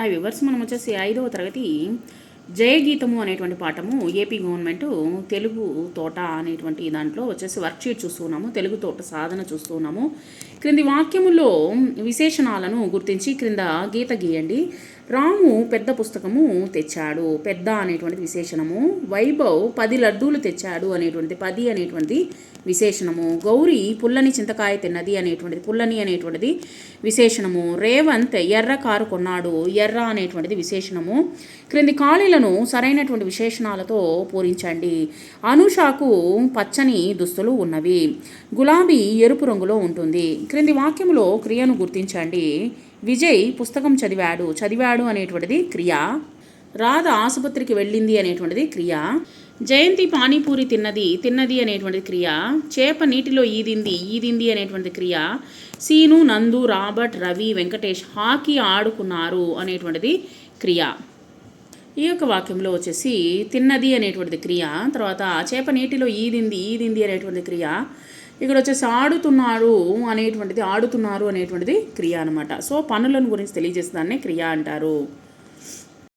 Hi viewers మనం వచ్చేసి ఐదవ తరగతి జయగీతము అనేటువంటి పాఠము ఏపీ గవర్నమెంట్ తెలుగు తోట అనేటువంటి దాంట్లో వచ్చేసి వర్క్షీట్ చూస్తున్నాము తెలుగు తోట సాధన చూస్తున్నాము క్రింది వాక్యములో విశేషణాలను గుర్తించి క్రింద గీత గీయండి. రాము పెద్ద పుస్తకము తెచ్చాడు పెద్ద అనేటువంటి విశేషణము. వైభవ్ పది లడ్డూలు తెచ్చాడు అనేటువంటిది పది అనేటువంటిది విశేషణము. గౌరీ పుల్లని చింతకాయ తిన్నది అనేటువంటిది పుల్లని అనేటువంటిది విశేషణము. రేవంత్ ఎర్ర కారు కొన్నాడు ఎర్ర అనేటువంటిది విశేషణము. క్రింది ఖాళీలను సరైనటువంటి విశేషణాలతో పూరించండి. అనుషాకు పచ్చని దుస్తులు ఉన్నవి. గులాబీ ఎరుపు రంగులో ఉంటుంది. క్రింది వాక్యంలో క్రియను గుర్తించండి. విజయ్ పుస్తకం చదివాడు. చదివాడు అనేటువంటిది క్రియ. రాధ ఆసుపత్రికి వెళ్ళింది అనేటువంటిది క్రియ. జయంతి పానీపూరి తిన్నది తిన్నది అనేటువంటిది క్రియ. చేప నీటిలో ఈదింది ఈదింది అనేటువంటిది క్రియ. సీను నందు రాబర్ట్ రవి వెంకటేష్ హాకీ ఆడుకున్నారు అనేటువంటిది క్రియ. ఈ యొక్క వాక్యంలో వచ్చేసి తిన్నది అనేటువంటిది క్రియ తర్వాత చేప నీటిలో ఈదింది ఈదింది అనేటువంటి క్రియ ఇక్కడ వచ్చేసి ఆడుతున్నారు అనేటువంటిది ఆడుతున్నారు అనేటువంటిది క్రియ అనమాట సో పనులను గురించి తెలియజేసేదాన్ని క్రియ అంటారు.